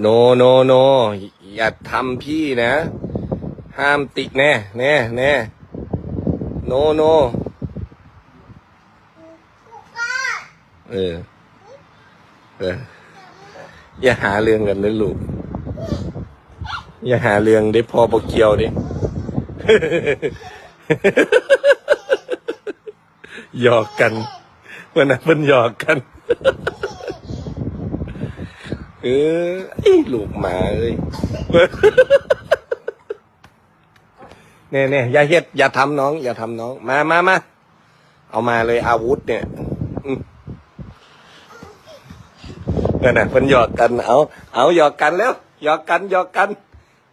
โนโนโนอย่าทำพี่นะ ห้ามติแน่แน่แน่โนโนเออเอออย่าหาเรื่องกันเลยลูก อย่าหาเรื่องได้พอปกเกียวดิหยอกกันวันนั้นมันหยอกกัน เออไอ้ลูกหมาเอ้ยเนี่ยเนี่ยอย่าเฮ็ดอย่าทำน้อง อย่าทำน้อง มามามาเอามาเลยอาวุธเนี่ยนั่นน่ะเพิ่นหยอกกันเอาเอาหยอกกันแล้วหยอกกันหยอกกัน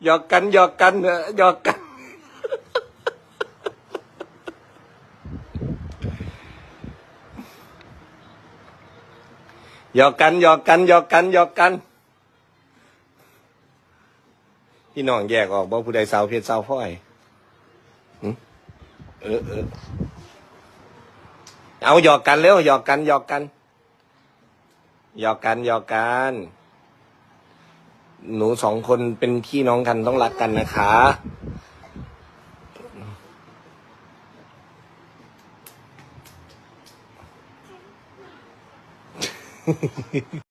หยอกกันหยอกกันหยอกกัน หยอกกันหยอกกันหยอกกันหยอกกัน พี่น้องแยกออกบ่ผู้ใดสาวเพชรสาวพ้อยเออเออเอาหยอกกันเร็วหยอกกันหยอกกันหยอกกันหยอกกันหนูสองคนเป็นพี่น้องกันต้องรักกันนะคะ ¡Gracias!